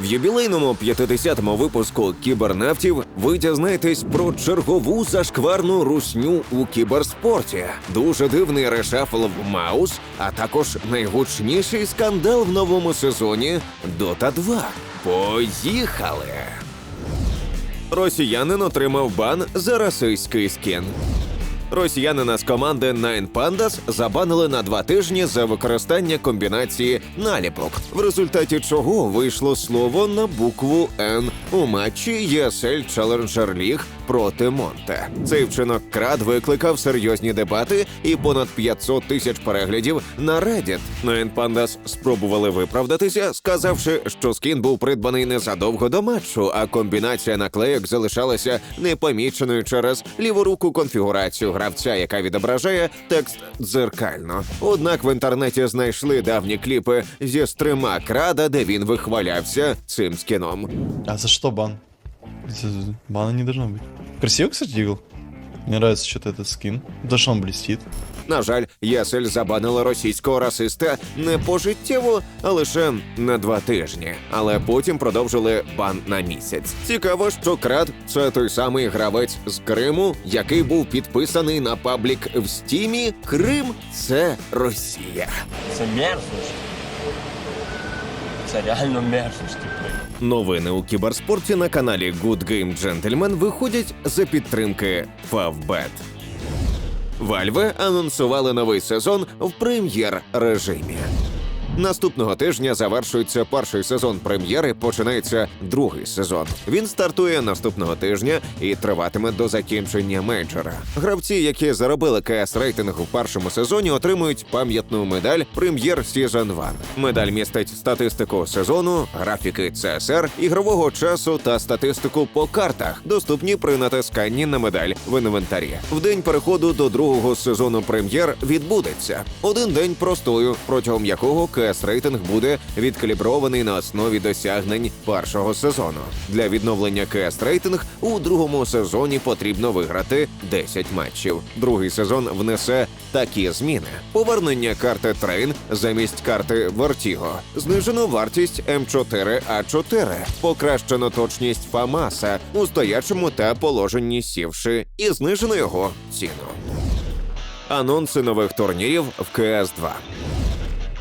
В юбілейному 50-му випуску кібернавтів ви дізнаєтесь про чергову зашкварну русню у кіберспорті, дуже дивний решафл в Маус, а також найгучніший скандал в новому сезоні Dota 2. Поїхали! Росіянин отримав бан за расистський скін. Росіянина з команди Nine Pandas забанили на два тижні за використання комбінації наліпок, в результаті чого вийшло слово на букву Н. У матчі ESL Challenger League проти Монте. Цей вчинок крад викликав серйозні дебати і понад 500 тисяч переглядів на Reddit. Nine Pandas спробували виправдатися, сказавши, що скін був придбаний незадовго до матчу, а комбінація наклейок залишалася непоміченою через ліворуку конфігурацію гравця, яка відображає текст дзеркально. Однак в інтернеті знайшли давні кліпи зі стрима крада, де він вихвалявся цим скіном. А за что бан? Бана не должно быть. Красиво, кстати, Игл. Мне нравится что-то этот скин. Да что он блестит. На жаль, Ясель забанила російського расиста не пожиттєво, а лише на два тижні. Але потім продовжили бан на місяць. Цікаво, що крад це той самий гравець з Криму, який був підписаний на паблік в стімі. Крим це Росія. Це мерзость. Це реально мерзость, типу. Новини у кіберспорті на каналі Good Game Gentleman виходять за підтримки Favbet. Valve анонсували новий сезон в прем'єр-режимі. Наступного тижня завершується перший сезон прем'єри. Починається другий сезон. Він стартує наступного тижня і триватиме до закінчення мейджора. Гравці, які заробили КС рейтинг у першому сезоні, отримують пам'ятну медаль Прем'єр Season 1. Медаль містить статистику сезону, графіки CSR, ігрового часу та статистику по картах, доступні при натисканні на медаль в інвентарі. В день переходу до другого сезону прем'єр відбудеться один день простою, протягом якого КС рейтинг буде відкалібрований на основі досягнень першого сезону. Для відновлення КС рейтинг у другому сезоні потрібно виграти 10 матчів. Другий сезон внесе такі зміни: повернення карти Трейн замість карти Vertigo, знижено вартість М4А4, покращено точність Фамаса у стоячому та положенні сівши, і знижено його ціну. Анонси нових турнірів в КС 2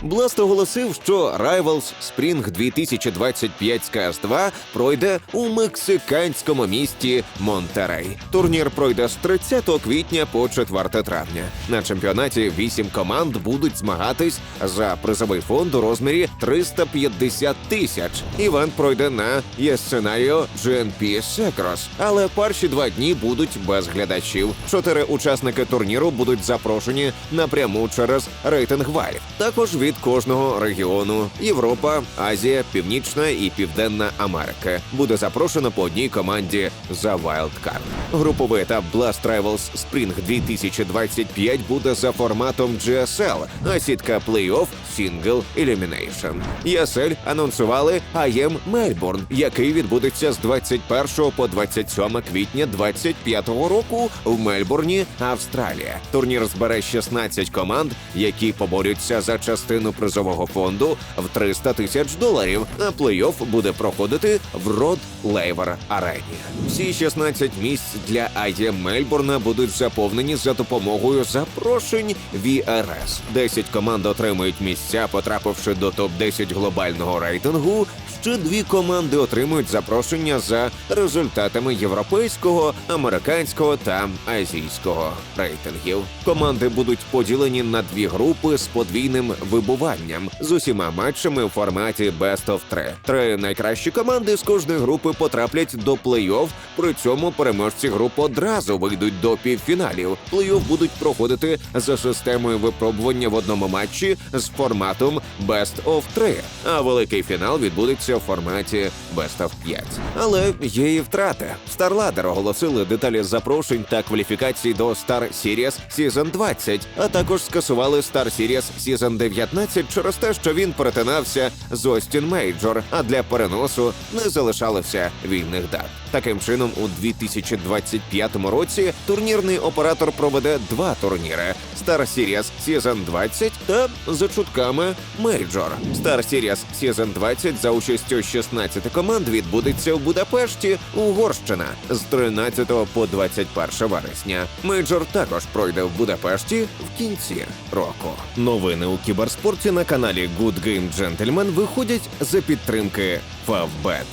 Бласт оголосив, що Rivals Spring 2025 з КС 2 пройде у мексиканському місті Монтерей. Турнір пройде з 30 квітня по 4 травня. На чемпіонаті 8 команд будуть змагатись за призовий фонд у розмірі 350 тисяч. Івент пройде на єсценаріо GNP Secros, але перші два дні будуть без глядачів. Чотири учасники турніру будуть запрошені напряму через рейтинг Valve. Також від кожного регіону Європа, Азія, Північна і Південна Америка буде запрошено по одній команді за Wildcard. Груповий етап Blast Rivals Spring 2025 буде за форматом GSL, а сітка плей-офф Single Elimination. ESL анонсували IM Melbourne, який відбудеться з 21 по 27 квітня 25 року в Мельбурні, Австралія. Турнір збере 16 команд, які поборються за частину призового фонду в 300 тисяч доларів. А плей-офф буде проходити в Род Лейвер Арені. Всі 16 місць для АЄ Мельбурна будуть заповнені за допомогою запрошень VRS. 10 команд отримують місця, потрапивши до топ 10 глобального рейтингу. Ще дві команди отримують запрошення за результатами європейського, американського та азійського рейтингів. Команди будуть поділені на дві групи з подвійним вибуванням з усіма матчами у форматі Best of 3. Три найкращі команди з кожної групи потраплять до плей-офф. При цьому переможці груп одразу вийдуть до півфіналів. Плей-офф будуть проходити за системою випробування в одному матчі з форматом Best of 3, а великий фінал відбудеться в форматі Best of 5. Але є і втрати. StarLadder оголосили деталі запрошень та кваліфікацій до Star Series Season 20, а також скасували Star Series Season 19 через те, що він перетинався з Остін Мейджор, а для переносу не залишалося вільних дат. Таким чином, у 2025 році турнірний оператор проведе два турніри Star Series Season 20 та за чутками Major. Star Series Season 20 за участю 16 команд відбудеться в Будапешті, Угорщина з 13 по 21 вересня. Мейджор також пройде в Будапешті в кінці року. Новини у кіберспорті на каналі Good Game Gentleman виходять за підтримки Favbet.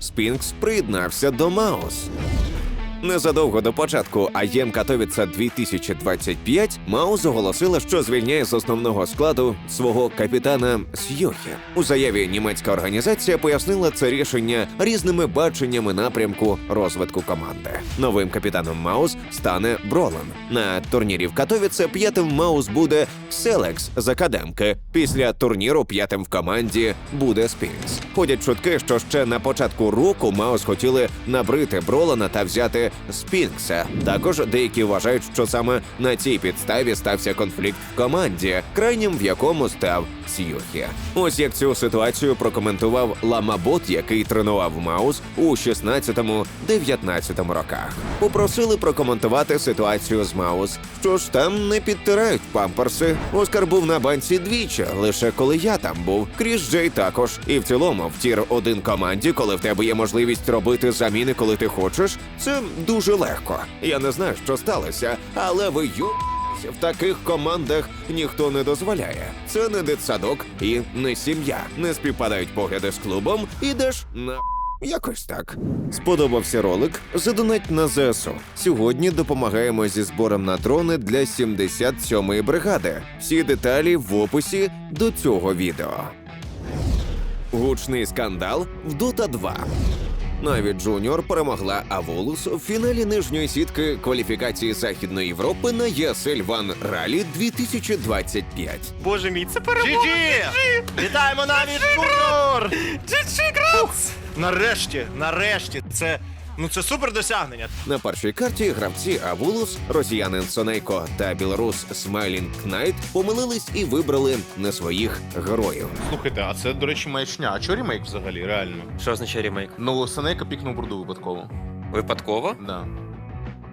Спінкс приєднався до Маус. Незадовго до початку АЄМ Катовіца 2025 Маус оголосила, що звільняє з основного складу свого капітана Сьохі. У заяві німецька організація пояснила це рішення різними баченнями напрямку розвитку команди. Новим капітаном Маус стане Бролан. На турнірі в Катовіце п'ятим Маус буде Селекс з академки. Після турніру п'ятим в команді буде Спінкс. Ходять чутки, що ще на початку року Маус хотіли набрити Бролана та взяти Спінкса. Також деякі вважають, що саме на цій підставі стався конфлікт в команді, крайнім в якому став Сьюхі. Ось як цю ситуацію прокоментував Ламабот, який тренував Маус у 16-19 роках. Попросили прокоментувати ситуацію з Маус. Що ж там не підтирають памперси. Оскар був на банці двічі, лише коли я там був. Кріс Джей також. І в цілому в тір один команді, коли в тебе є можливість робити заміни, коли ти хочеш, це дуже легко. Я не знаю, що сталося, але ви ю. В таких командах ніхто не дозволяє. Це не дитсадок і не сім'я. Не співпадають погляди з клубом, ідеш на. Якось так. Сподобався ролик? Задонать на ЗСУ. Сьогодні допомагаємо зі збором на дрони для 77-ї бригади. Всі деталі в описі до цього відео. Гучний скандал в Дота 2. Навіть Джуніор перемогла Аволус в фіналі нижньої сітки кваліфікації Західної Європи на ЄСЛ Ван Ралі 2025. Боже мій, це перемога! Джі Вітаємо навіть Жуніор! GG, Грац! Нарешті, нарешті, це ну це супер досягнення. На першій карті гравці Авулус, росіянин Сонейко та білорус Смайлінг Кнайт помилились і вибрали не своїх героїв. Слухайте, а це, до речі, маячня. А чого ремейк взагалі, реально? Що означає ремейк? Ну, Сенейка пікнув бурду випадково. Випадково? Да.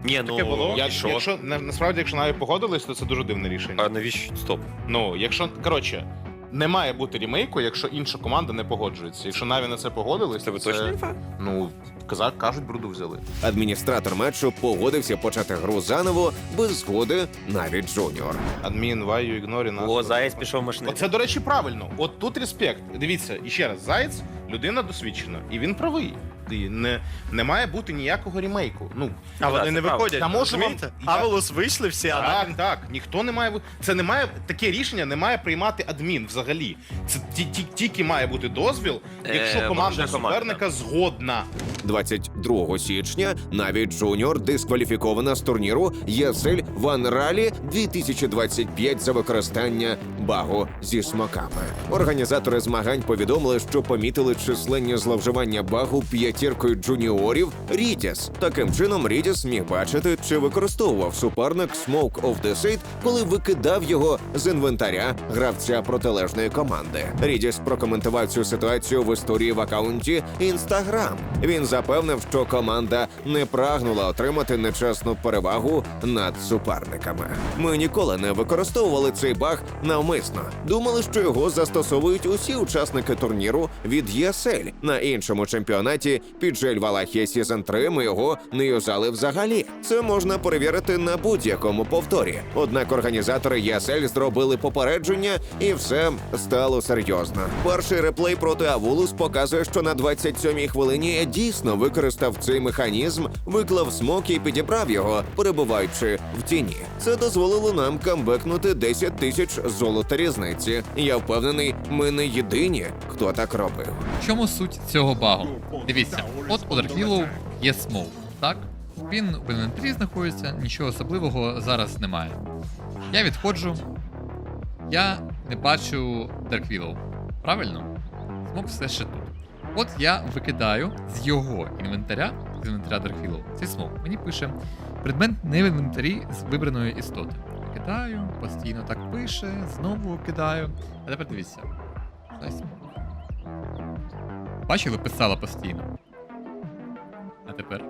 Ні, ну Таке було. і що? якщо на, насправді, якщо навіть погодились, то це дуже дивне рішення. А навіщо стоп? Ну, якщо коротше, не має бути ремейку, якщо інша команда не погоджується. Якщо Наві на це погодились, це, це, точно інфа? ну казак кажуть, бруду взяли. Адміністратор матчу погодився почати гру заново без згоди навіть Джуніор. Адмін, ваю ігнорі нас. О, заєць пішов машини. Це до речі, правильно. От тут респект. Дивіться, і ще раз, Заєць людина досвідчена, і він правий. І не, не має бути ніякого ремейку. Ну, А вони не виходять. Та може вам- Авелус вийшли всі, а Так, так, ніхто не має це не має таке рішення не має приймати адмін взагалі. Це ті- ті- тільки має бути дозвіл, якщо Е, команда суперника згодна. 22 січня навіть Джуніор дискваліфікована з турніру ESL One Rally 2025 за використання багу зі смаками. Організатори змагань повідомили, що помітили численні зловживання багу п'ятіркою джуніорів Рідіс. Таким чином, Рідіс міг бачити, чи використовував суперник Smoke of the Seed, коли викидав його з інвентаря гравця протилежної команди. Рідіс прокоментував цю ситуацію в історії в акаунті Instagram. Він запевнив, що команда не прагнула отримати нечесну перевагу над суперниками. Ми ніколи не використовували цей баг навмисно. Думали, що його застосовують усі учасники турніру від ЄСЛ. На іншому чемпіонаті під Жель Валахія Season 3 ми його не юзали взагалі. Це можна перевірити на будь-якому повторі. Однак організатори ЄСЛ зробили попередження, і все стало серйозно. Перший реплей проти Авулус показує, що на 27-й хвилині я дійсно використав цей механізм, виклав смок і підібрав його, перебуваючи в тіні. Це дозволило нам камбекнути 10 тисяч золота різниці. Я впевнений, ми не єдині, хто так робив. Чому суть цього багу? Дивіться, от у Дарквілу є смоук, так? Він в інвентарі знаходиться, нічого особливого зараз немає. Я відходжу, я не бачу Дарквілу. Правильно? Смок все ще тут. От я викидаю з його інвентаря, з інвентаря Дарквілу, цей смок. Мені пише предмет не в інвентарі з вибраної істоти. Викидаю, постійно так пише, знову викидаю. А тепер дивіться. Бачили, писала постійно. А тепер.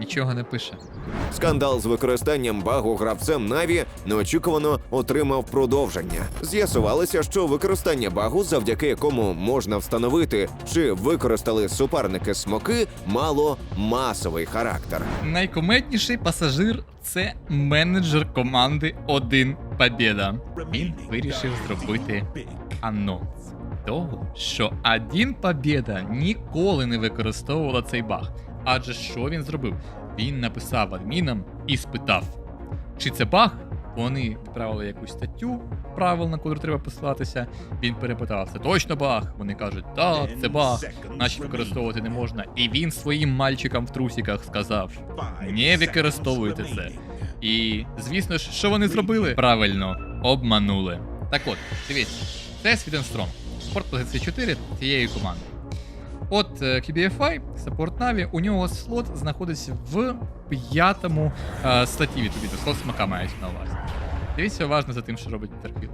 Нічого не пише. Скандал з використанням багу гравцем Наві неочікувано отримав продовження. З'ясувалося, що використання багу, завдяки якому можна встановити, чи використали суперники смоки, мало масовий характер. Найкомедніший пасажир це менеджер команди Один Побєда. Він вирішив зробити анонс того, що Один Побєда ніколи не використовувала цей баг. Адже що він зробив? Він написав адмінам і спитав, чи це баг. Вони відправили якусь статтю правил, на котру треба посилатися. Він перепитав, це точно баг. Вони кажуть, так, це баг, значить використовувати не можна. І він своїм мальчикам в трусіках сказав: не використовуйте це. І звісно ж, що вони зробили? Правильно, обманули. Так от, дивіться, це Свіденстром. Спорт позиції 4 цієї команди. От е, QBFI, саппорт Na'Vi, у нього слот знаходиться в п'ятому е, статті відповідно. Слот смака мається на увазі. Дивіться уважно за тим, що робить Терпіл.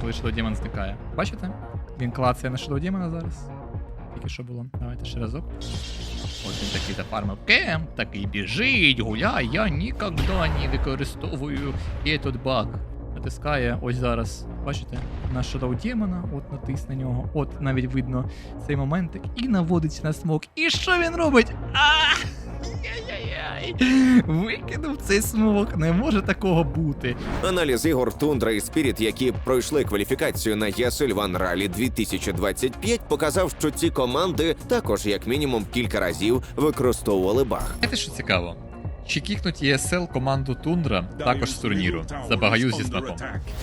Коли Shadow Demon зникає. Бачите? Він клацає на Shadow Demon зараз. Тільки що було. Давайте ще разок. От він такий зафармив кемп, такий біжить, гуляй, я ніколи не використовую этот баг. Натискає ось зараз, бачите, на Shadow Demon, от натис на нього, от навіть видно цей моментик, і наводиться на смок. І що він робить? А! Яй-яй-яй! Викинув цей смок, не може такого бути. Аналіз ігор Тундра і Спіріт, які пройшли кваліфікацію на One Rally 2025, показав, що ці команди також як мінімум кілька разів використовували баг. Знаєте, що цікаво? Чи кікнуть ESL команду Тундра також з турніру за багаю зі смаком?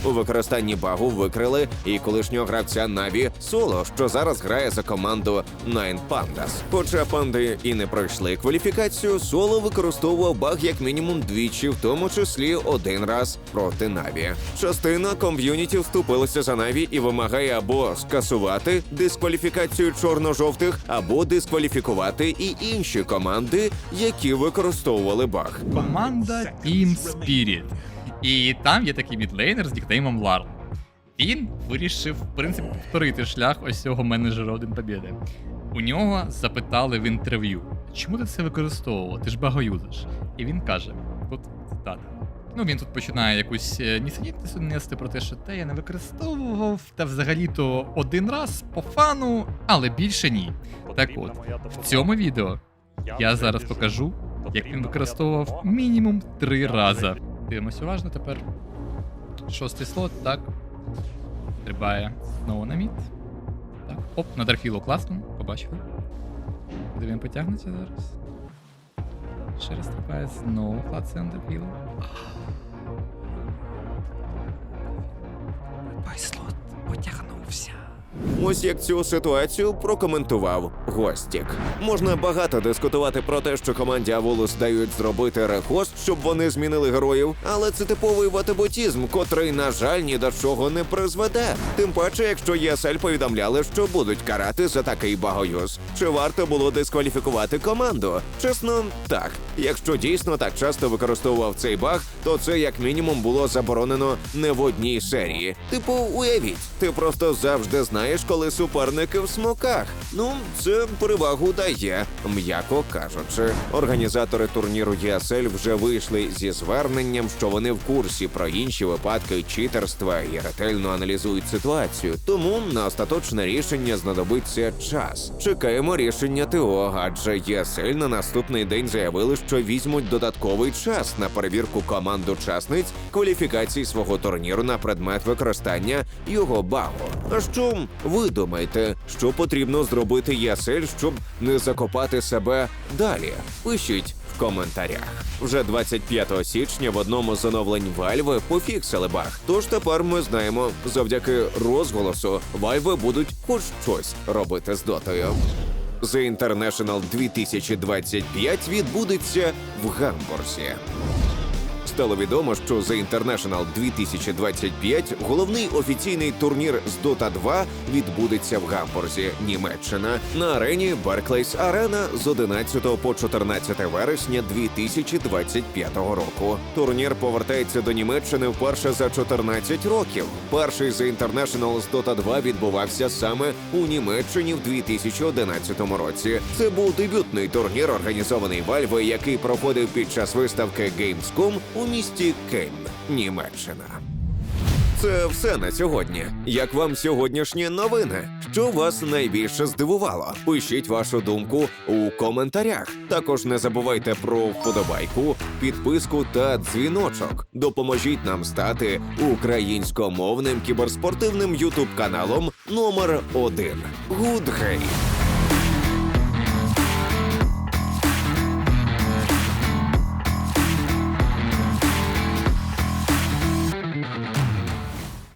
У використанні багу викрили і колишнього гравця Наві Соло, що зараз грає за команду Nine Pandas. Хоча панди і не пройшли кваліфікацію, Соло використовував баг як мінімум двічі, в тому числі один раз проти Наві. Частина ком'юніті вступилася за Наві і вимагає або скасувати дискваліфікацію чорно-жовтих, або дискваліфікувати і інші команди, які використовували баг. Команда Team Spirit. І там є такий мідлейнер з нікнеймом Ларл. Він вирішив, в принципі, повторити шлях ось цього менеджера один побєди. У нього запитали в інтерв'ю, чому ти це використовував? Ти ж багоюзиш. І він каже: тут цитата. Ну, він тут починає якусь е, нісенітницю нести про те, що те я не використовував, та взагалі-то один раз по фану, але більше ні. Так от, в цьому відео я зараз покажу, як він використовував мінімум три рази. Дивимось уважно тепер. Шостий слот, так. Трибає знову на мід. Так. Оп, на Дарфілу класно, побачили. Куди він потягнеться зараз? Ще раз трибає, знову клацає на. Ось як цю ситуацію прокоментував Гостік. Можна багато дискутувати про те, що команді Аволус дають зробити рехост, щоб вони змінили героїв, але це типовий ватиботізм, котрий, на жаль, ні до чого не призведе. Тим паче, якщо ЄСЛ повідомляли, що будуть карати за такий багоюз. Чи варто було дискваліфікувати команду? Чесно, так. Якщо дійсно так часто використовував цей баг, то це як мінімум було заборонено не в одній серії. Типу, уявіть, ти просто завжди знаєш, коли суперники в смоках. Ну, це перевагу дає, м'яко кажучи. Організатори турніру ЄСЛ вже вийшли зі зверненням, що вони в курсі про інші випадки читерства і ретельно аналізують ситуацію. Тому на остаточне рішення знадобиться час. Чекаємо рішення ТО, адже ЄСЛ на наступний день заявили, що візьмуть додатковий час на перевірку команд учасниць кваліфікації свого турніру на предмет використання його багу. А що ви думаєте, що потрібно зробити ЄСЛ, щоб не закопати себе далі? Пишіть в коментарях. Вже 25 січня в одному з оновлень Valve пофіксили баг. Тож тепер ми знаємо, завдяки розголосу Valve будуть хоч щось робити з дотою. The International 2025 відбудеться в Гамбурзі. Стало відомо, що The International 2025, головний офіційний турнір з Dota 2, відбудеться в Гамбурзі, Німеччина, на арені Barclays Arena з 11 по 14 вересня 2025 року. Турнір повертається до Німеччини вперше за 14 років. Перший The International з Dota 2 відбувався саме у Німеччині в 2011 році. Це був дебютний турнір, організований Valve, який проходив під час виставки Gamescom у місті Кельн, Німеччина. Це все на сьогодні. Як вам сьогоднішні новини? Що вас найбільше здивувало? Пишіть вашу думку у коментарях. Також не забувайте про вподобайку, підписку та дзвіночок. Допоможіть нам стати українськомовним кіберспортивним ютуб каналом номер один. Гудгей.